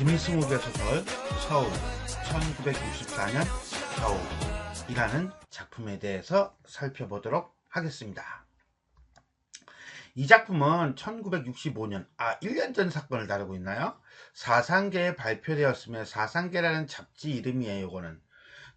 김승욱의 소설 서울 1964년 겨울이라는 작품에 대해서 살펴보도록 하겠습니다. 이 작품은 1965년, 아, 1년 전 사건을 다루고 있나요? 사상계에 발표되었으며 사상계라는 잡지 이름이에요, 이거는.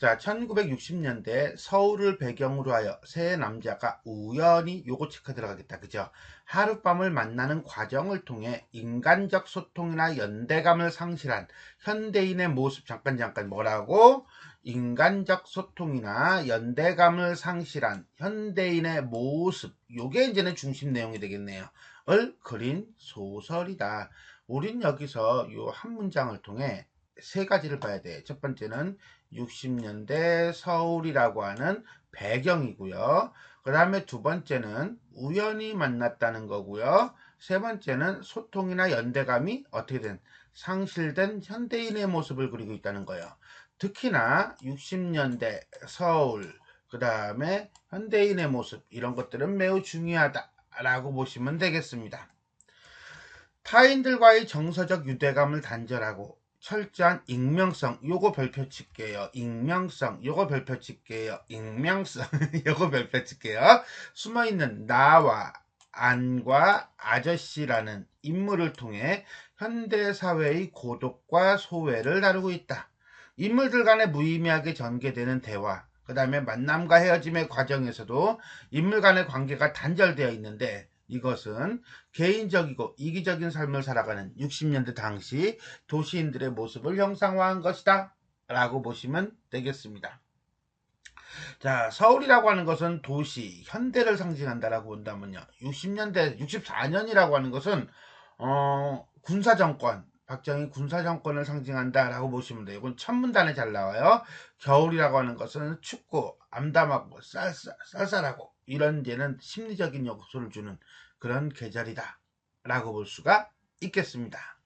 자, 1960년대 서울을 배경으로 하여 세 남자가 우연히 요거 체크 들어가겠다. 그죠? 하룻밤을 만나는 과정을 통해 인간적 소통이나 연대감을 상실한 현대인의 모습, 잠깐, 잠깐, 뭐라고? 인간적 소통이나 연대감을 상실한 현대인의 모습, 요게 이제는 중심 내용이 되겠네요. 을 그린 소설이다. 우린 여기서 요 한 문장을 통해 세 가지를 봐야 돼. 첫 번째는 60년대 서울이라고 하는 배경이고요. 그 다음에 두 번째는 우연히 만났다는 거고요. 세 번째는 소통이나 연대감이 어떻게 된 상실된 현대인의 모습을 그리고 있다는 거예요. 특히나 60년대 서울, 그 다음에 현대인의 모습 이런 것들은 매우 중요하다라고 보시면 되겠습니다. 타인들과의 정서적 유대감을 단절하고 철저한 익명성 요거 별표 칠게요. 익명성 요거 별표 칠게요. 익명성 요거 별표 칠게요. 숨어있는 나와 안과 아저씨라는 인물을 통해 현대사회의 고독과 소외를 다루고 있다. 인물들 간에 무의미하게 전개되는 대화 그 다음에 만남과 헤어짐의 과정에서도 인물 간의 관계가 단절되어 있는데 이것은 개인적이고 이기적인 삶을 살아가는 60년대 당시 도시인들의 모습을 형상화한 것이다 라고 보시면 되겠습니다. 자, 서울이라고 하는 것은 도시, 현대를 상징한다라고 본다면요. 60년대, 64년이라고 하는 것은 어, 군사 정권, 박정희 군사 정권을 상징한다라고 보시면 돼요. 이건 천문단에 잘 나와요. 겨울이라고 하는 것은 춥고 암담하고 쌀쌀, 쌀쌀하고 이런 데는 심리적인 요소를 주는 그런 계절이다 라고 볼 수가 있겠습니다.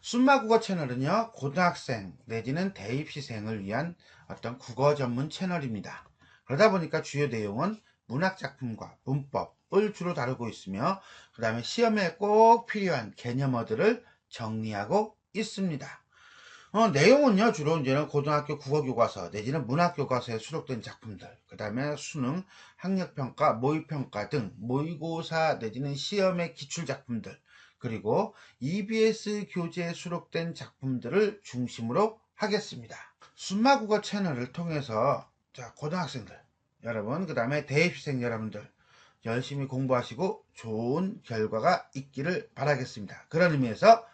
순마 국어 채널은요 고등학생 내지는 대입시생을 위한 어떤 국어 전문 채널입니다. 그러다 보니까 주요 내용은 문학 작품과 문법을 주로 다루고 있으며 그 다음에 시험에 꼭 필요한 개념어들을 정리하고 있습니다. 어, 내용은요, 주로 이제는 고등학교 국어교과서 내지는 문학교과서에 수록된 작품들, 그 다음에 수능, 학력평가, 모의평가 등 모의고사 내지는 시험의 기출작품들, 그리고 EBS 교재에 수록된 작품들을 중심으로 하겠습니다. 순마국어 채널을 통해서, 자, 고등학생들, 여러분, 그 다음에 대입생 여러분들, 열심히 공부하시고 좋은 결과가 있기를 바라겠습니다. 그런 의미에서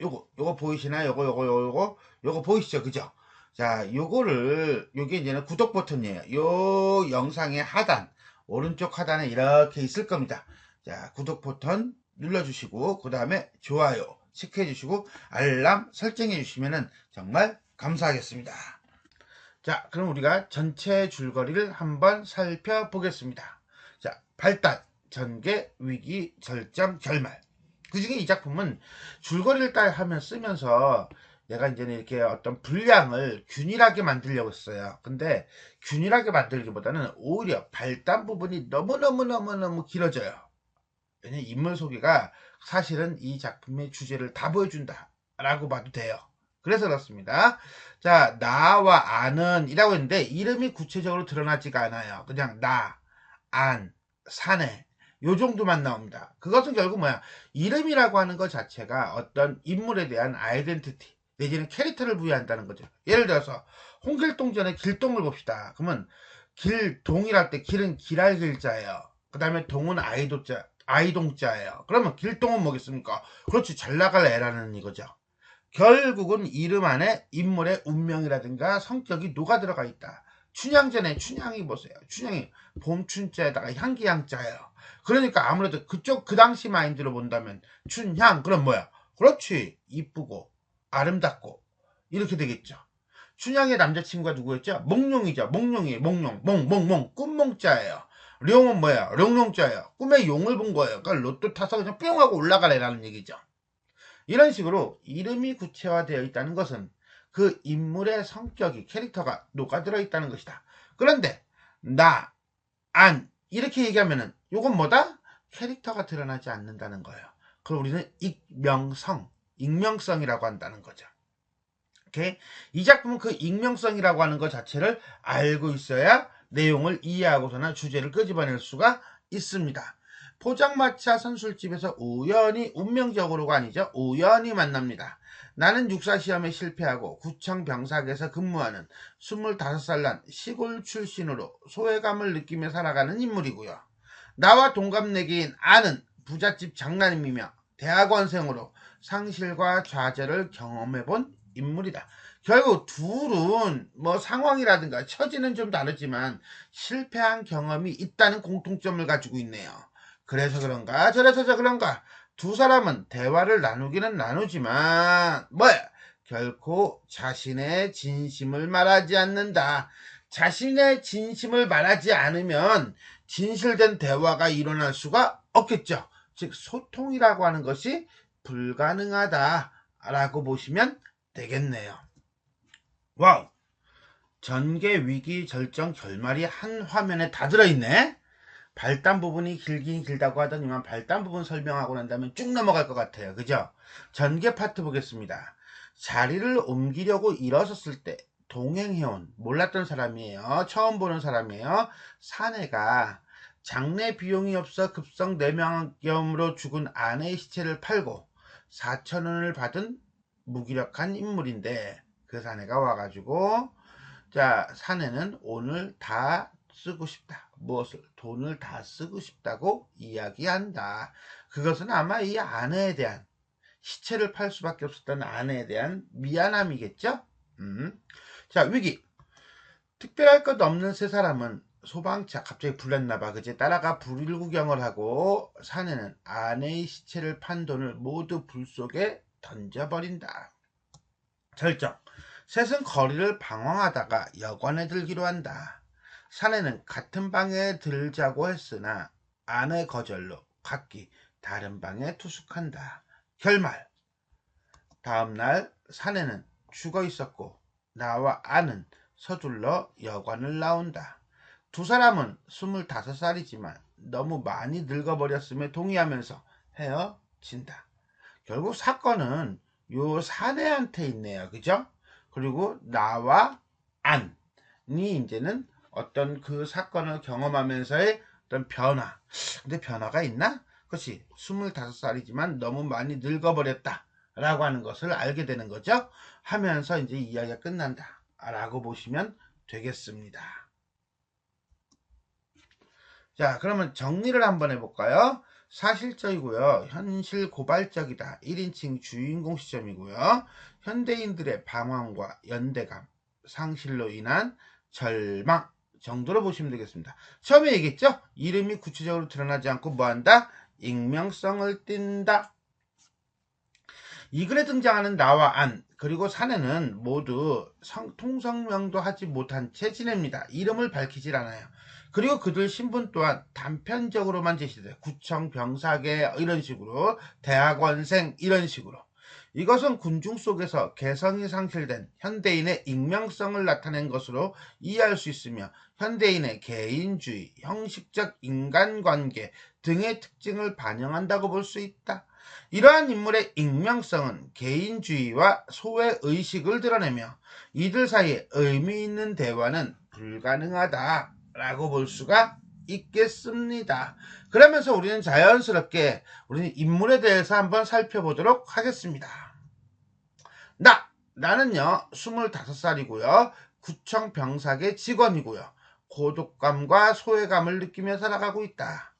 요거 요거 보이시나요? 요거 요거 요거 요거 보이시죠? 그죠? 자, 요거를 요게 이제는 구독 버튼이에요. 요 영상의 하단 오른쪽 하단에 이렇게 있을 겁니다. 자, 구독 버튼 눌러주시고 그 다음에 좋아요 체크해주시고 알람 설정해주시면 정말 감사하겠습니다. 자, 그럼 우리가 전체 줄거리를 한번 살펴보겠습니다. 자, 발달, 전개, 위기, 절정, 결말. 그 중에 이 작품은 줄거리를 딱 하면 쓰면서 내가 이제는 이렇게 어떤 분량을 균일하게 만들려고 했어요. 근데 균일하게 만들기보다는 오히려 발단 부분이 너무너무너무너무 길어져요. 왜냐면 인물 소개가 사실은 이 작품의 주제를 다 보여준다. 라고 봐도 돼요. 그래서 그렇습니다. 자, 나와 안은 이라고 했는데 이름이 구체적으로 드러나지가 않아요. 그냥 나, 안, 사내 요 정도만 나옵니다. 그것은 결국 뭐야? 이름이라고 하는 것 자체가 어떤 인물에 대한 아이덴티티 내지는 캐릭터를 부여한다는 거죠. 예를 들어서 홍길동전의 길동을 봅시다. 그러면 길동이랄 때 길은 길할 길자예요. 그 다음에 동은 아이도자, 아이동자예요. 그러면 길동은 뭐겠습니까? 그렇지 잘 나갈 애라는 이거죠. 결국은 이름 안에 인물의 운명이라든가 성격이 녹아 들어가 있다. 춘향전에 춘향이 보세요. 춘향이 봄춘자에다가 향기향자예요. 그러니까 아무래도 그쪽 그 당시 마인드로 본다면 춘향 그럼 뭐야? 그렇지 이쁘고 아름답고 이렇게 되겠죠. 춘향의 남자친구가 누구였죠? 몽룡이죠. 몽룡이 몽룡 몽몽몽 꿈몽자예요. 룡은 뭐야? 룡룡자예요. 꿈에 용을 본 거예요. 그러니까 로또 타서 그냥 뿅 하고 올라가래라는 얘기죠. 이런 식으로 이름이 구체화되어 있다는 것은 그 인물의 성격이 캐릭터가 녹아들어 있다는 것이다. 그런데 나, 안 이렇게 얘기하면은 요건 뭐다? 캐릭터가 드러나지 않는다는 거예요. 그걸 우리는 익명성, 익명성이라고 한다는 거죠. 오케이? 이 작품은 그 익명성이라고 하는 것 자체를 알고 있어야 내용을 이해하고서는 주제를 끄집어낼 수가 있습니다. 포장마차 선술집에서 우연히 운명적으로가 아니죠. 우연히 만납니다. 나는 육사 시험에 실패하고 구청 병사에서 근무하는 25살 난 시골 출신으로 소외감을 느끼며 살아가는 인물이고요. 나와 동갑내기인 아는 부잣집 장난님이며 대학원생으로 상실과 좌절을 경험해본 인물이다. 결국 둘은 뭐 상황이라든가 처지는 좀 다르지만 실패한 경험이 있다는 공통점을 가지고 있네요. 그래서 그런가 저래서 저 그런가 두 사람은 대화를 나누기는 나누지만 뭐야 결코 자신의 진심을 말하지 않는다. 자신의 진심을 말하지 않으면 진실된 대화가 일어날 수가 없겠죠. 즉 소통이라고 하는 것이 불가능하다라고 보시면 되겠네요. 와우! 전개 위기 절정 결말이 한 화면에 다 들어있네? 발단 부분이 길긴 길다고 하더니만 발단 부분 설명하고 난다면 쭉 넘어갈 것 같아요. 그죠? 전개 파트 보겠습니다. 자리를 옮기려고 일어섰을 때 동행해온 몰랐던 사람이에요. 처음 보는 사람이에요. 사내가 장례 비용이 없어 급성 내명염으로 죽은 아내의 시체를 팔고 4천원을 받은 무기력한 인물인데 그 사내가 와가지고 자 사내는 오늘 다 쓰고 싶다. 무엇을 돈을 다 쓰고 싶다고 이야기한다. 그것은 아마 이 아내에 대한 시체를 팔 수밖에 없었던 아내에 대한 미안함이겠죠? 음. 자 위기 특별할 것 없는 세 사람은 소방차 갑자기 불났나봐 그제 따라가 불일 구경을 하고 사내는 아내의 시체를 판 돈을 모두 불 속에 던져버린다. 절정 셋은 거리를 방황하다가 여관에 들기로 한다. 사내는 같은 방에 들자고 했으나 아내 거절로 각기 다른 방에 투숙한다. 결말 다음날 사내는 죽어 있었고 나와 아는 서둘러 여관을 나온다. 두 사람은 25살이지만 너무 많이 늙어버렸음에 동의하면서 헤어진다. 결국 사건은 요 사내한테 있네요. 그죠? 그리고 나와 안이 이제는 어떤 그 사건을 경험하면서의 어떤 변화. 근데 변화가 있나? 그것이 25살이지만 너무 많이 늙어버렸다. 라고 하는 것을 알게 되는 거죠. 하면서 이제 이야기가 끝난다. 라고 보시면 되겠습니다. 자, 그러면 정리를 한번 해볼까요? 사실적이고요. 현실 고발적이다. 1인칭 주인공 시점이고요. 현대인들의 방황과 연대감, 상실로 인한 절망 정도로 보시면 되겠습니다. 처음에 얘기했죠? 이름이 구체적으로 드러나지 않고 뭐한다? 익명성을 띈다. 이 글에 등장하는 나와 안 그리고 사내는 모두 성, 통성명도 하지 못한 채 지냅니다. 이름을 밝히질 않아요. 그리고 그들 신분 또한 단편적으로만 제시돼요. 구청, 병사계 이런 식으로 대학원생 이런 식으로 이것은 군중 속에서 개성이 상실된 현대인의 익명성을 나타낸 것으로 이해할 수 있으며 현대인의 개인주의, 형식적 인간관계 등의 특징을 반영한다고 볼 수 있다. 이러한 인물의 익명성은 개인주의와 소외의식을 드러내며 이들 사이에 의미 있는 대화는 불가능하다. 라고 볼 수가 있겠습니다. 그러면서 우리는 자연스럽게 우리는 인물에 대해서 한번 살펴보도록 하겠습니다. 나, 나는요, 25살이고요. 구청 병사계 직원이고요. 고독감과 소외감을 느끼며 살아가고 있다.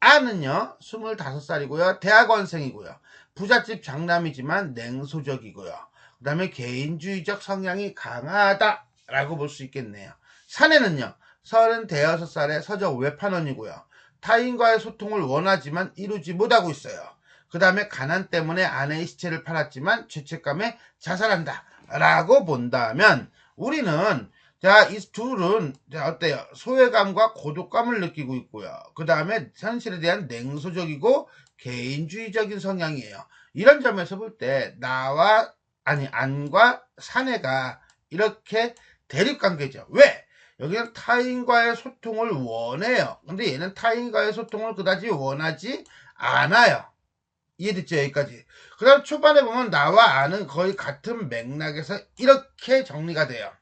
아는요, 25살이고요. 대학원생이고요. 부잣집 장남이지만 냉소적이고요. 그 다음에 개인주의적 성향이 강하다라고 볼 수 있겠네요. 사내는요, 36살의 서적 외판원이고요. 타인과의 소통을 원하지만 이루지 못하고 있어요. 그 다음에 가난 때문에 아내의 시체를 팔았지만 죄책감에 자살한다. 라고 본다면 우리는 자, 이 둘은 자, 어때요? 소외감과 고독감을 느끼고 있고요. 그 다음에 현실에 대한 냉소적이고 개인주의적인 성향이에요. 이런 점에서 볼 때 나와 아니 안과 사내가 이렇게 대립관계죠. 왜? 여기는 타인과의 소통을 원해요. 근데 얘는 타인과의 소통을 그다지 원하지 않아요. 이해됐죠? 여기까지. 그 다음 초반에 보면 나와 아는 거의 같은 맥락에서 이렇게 정리가 돼요.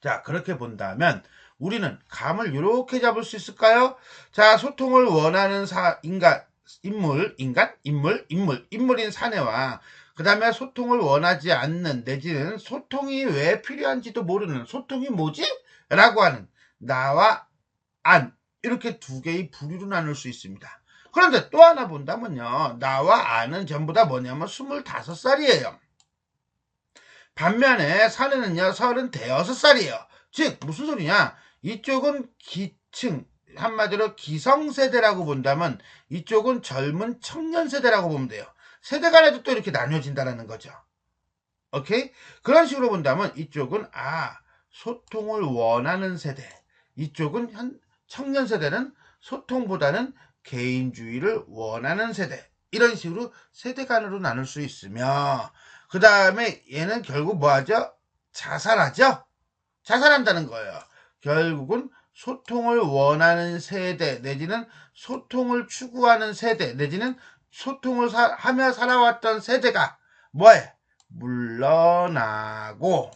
자, 그렇게 본다면 우리는 감을 이렇게 잡을 수 있을까요? 자, 소통을 원하는 사, 인간, 인물, 인간, 인물, 인물, 인물인 사내와 그 다음에 소통을 원하지 않는 내지는 소통이 왜 필요한지도 모르는 소통이 뭐지? 라고 하는 나와 안 이렇게 두 개의 부류로 나눌 수 있습니다. 그런데 또 하나 본다면요. 나와 안은 전부 다 뭐냐면 25살이에요. 반면에 사내는요. 36살이에요. 즉 무슨 소리냐. 이쪽은 기층 한마디로 기성세대라고 본다면 이쪽은 젊은 청년세대라고 보면 돼요. 세대 간에도 또 이렇게 나뉘어진다는 거죠. 오케이? 그런 식으로 본다면 이쪽은 아 소통을 원하는 세대 이쪽은 현 청년 세대는 소통보다는 개인주의를 원하는 세대 이런 식으로 세대 간으로 나눌 수 있으며 그 다음에 얘는 결국 뭐하죠? 자살하죠? 자살한다는 거예요. 결국은 소통을 원하는 세대 내지는 소통을 추구하는 세대 내지는 소통을 사, 하며 살아왔던 세대가 뭐해? 물러나고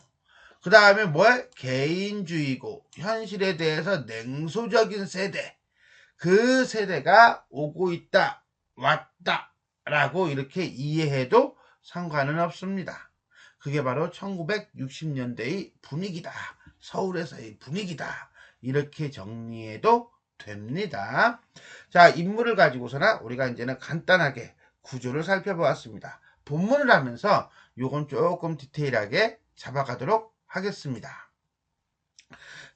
그 다음에 뭐해? 개인주의고 현실에 대해서 냉소적인 세대 그 세대가 오고 있다 왔다 라고 이렇게 이해해도 상관은 없습니다. 그게 바로 1960년대의 분위기다. 서울에서의 분위기다. 이렇게 정리해도 됩니다. 자, 인물을 가지고서나 우리가 이제는 간단하게 구조를 살펴보았습니다. 본문을 하면서 요건 조금 디테일하게 잡아가도록 하겠습니다.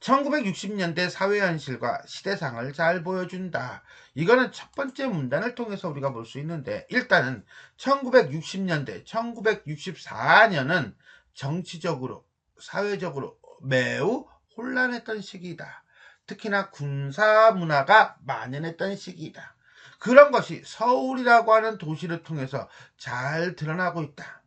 1960년대 사회현실과 시대상을 잘 보여준다. 이거는 첫 번째 문단을 통해서 우리가 볼 수 있는데 일단은 1960년대, 1964년은 정치적으로, 사회적으로 매우 혼란했던 시기이다. 특히나 군사 문화가 만연했던 시기이다. 그런 것이 서울이라고 하는 도시를 통해서 잘 드러나고 있다.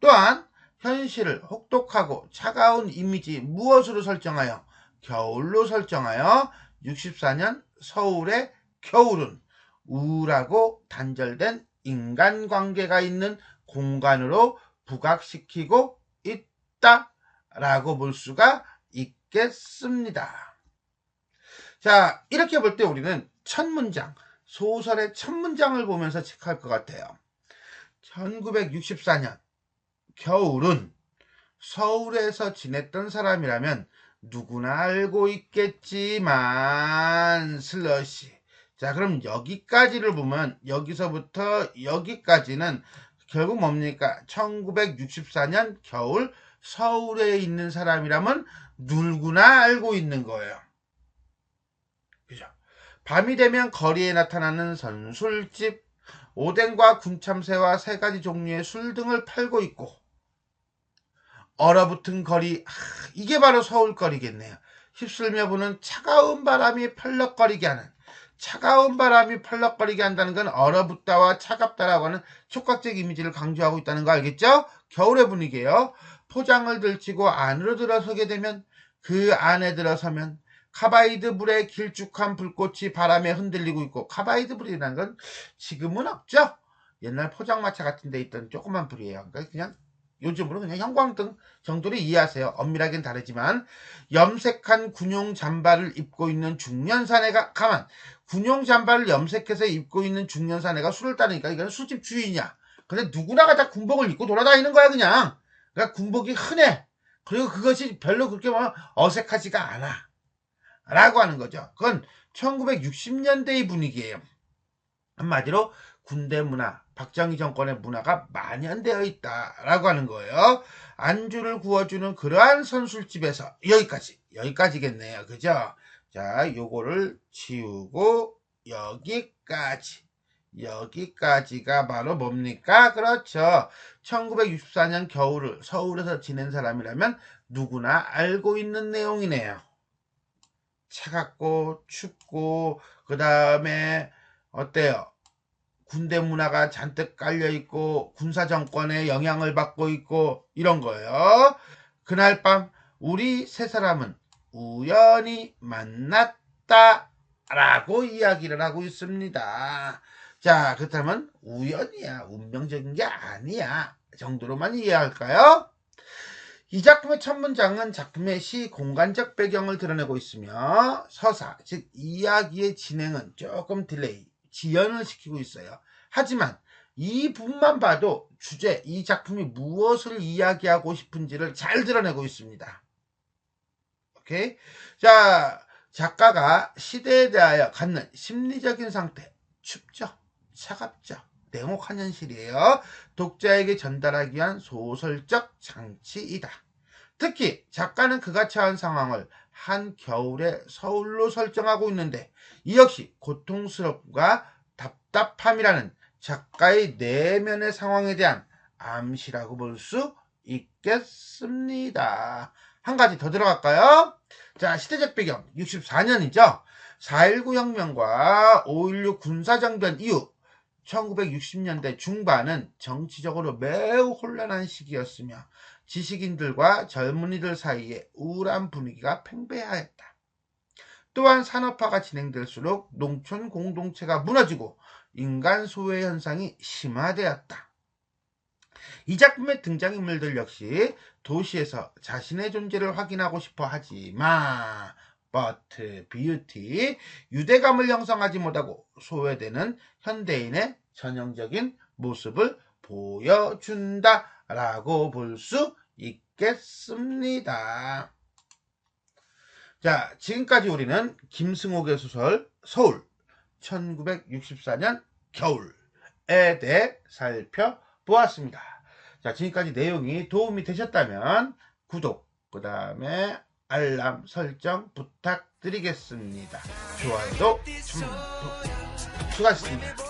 또한 현실을 혹독하고 차가운 이미지 무엇으로 설정하여 겨울로 설정하여 64년 서울의 겨울은 우울하고 단절된 인간관계가 있는 공간으로 부각시키고 있다라고 볼 수가 있겠습니다. 자, 이렇게 볼 때 우리는 첫 문장, 소설의 첫 문장을 보면서 체크할 것 같아요. 1964년 겨울은 서울에서 지냈던 사람이라면 누구나 알고 있겠지만 슬러시. 자 그럼 여기까지를 보면 여기서부터 여기까지는 결국 뭡니까? 1964년 겨울 서울에 있는 사람이라면 누구나 알고 있는 거예요 밤이 되면 거리에 나타나는 선술집 오뎅과 군참새와 세 가지 종류의 술 등을 팔고 있고 얼어붙은 거리 아, 이게 바로 서울거리겠네요. 휩쓸며 부는 차가운 바람이 펄럭거리게 하는 차가운 바람이 펄럭거리게 한다는 건 얼어붙다와 차갑다라고 하는 촉각적 이미지를 강조하고 있다는 거 알겠죠? 겨울의 분위기예요. 포장을 들치고 안으로 들어서게 되면 그 안에 들어서면 카바이드 불의 길쭉한 불꽃이 바람에 흔들리고 있고 카바이드 불이라는 건 지금은 없죠. 옛날 포장마차 같은 데 있던 조그만 불이에요. 그러니까 그냥 요즘으로 그냥 형광등 정도로 이해하세요. 엄밀하긴 다르지만 염색한 군용 잠바를 입고 있는 중년 사내가 가만 군용 잠바를 염색해서 입고 있는 중년 사내가 술을 따르니까 이거는 술집 주인이야. 근데 누구나가 다 군복을 입고 돌아다니는 거야 그냥. 그러니까 군복이 흔해. 그리고 그것이 별로 그렇게 뭐 어색하지가 않아. 라고 하는 거죠. 그건 1960년대의 분위기예요. 한마디로 군대 문화, 박정희 정권의 문화가 만연되어 있다라고 하는 거예요. 안주를 구워주는 그러한 선술집에서 여기까지, 여기까지겠네요. 그죠? 자, 요거를 치우고 여기까지. 여기까지가 바로 뭡니까? 그렇죠. 1964년 겨울을 서울에서 지낸 사람이라면 누구나 알고 있는 내용이네요. 차갑고 춥고 그 다음에 어때요? 군대 문화가 잔뜩 깔려 있고 군사 정권의 영향을 받고 있고 이런 거예요. 그날 밤 우리 세 사람은 우연히 만났다 라고 이야기를 하고 있습니다. 자, 그렇다면 우연이야, 운명적인 게 아니야 정도로만 이해할까요? 이 작품의 첫 문장은 작품의 시 공간적 배경을 드러내고 있으며 서사, 즉 이야기의 진행은 조금 딜레이, 지연을 시키고 있어요. 하지만 이 부분만 봐도 주제, 이 작품이 무엇을 이야기하고 싶은지를 잘 드러내고 있습니다. 오케이? 자, 작가가 시대에 대하여 갖는 심리적인 상태, 춥죠? 차갑죠? 냉혹한 현실이에요. 독자에게 전달하기 위한 소설적 장치이다. 특히 작가는 그가 처한 상황을 한 겨울의 서울로 설정하고 있는데 이 역시 고통스럽과 답답함이라는 작가의 내면의 상황에 대한 암시라고 볼 수 있겠습니다. 한 가지 더 들어갈까요? 자, 시대적 배경 64년이죠. 4.19 혁명과 5.16 군사정변 이후 1960년대 중반은 정치적으로 매우 혼란한 시기였으며 지식인들과 젊은이들 사이에 우울한 분위기가 팽배하였다. 또한 산업화가 진행될수록 농촌 공동체가 무너지고 인간 소외 현상이 심화되었다. 이 작품의 등장인물들 역시 도시에서 자신의 존재를 확인하고 싶어 하지만 but, beauty, 유대감을 형성하지 못하고 소외되는 현대인의 전형적인 모습을 보여준다라고 볼 수 있겠습니다. 자, 지금까지 우리는 김승옥의 소설 서울 1964년 겨울에 대해 살펴보았습니다. 자, 지금까지 내용이 도움이 되셨다면 구독, 그 다음에 알람 설정 부탁드리겠습니다. 좋아요도 좀 수고하셨습니다.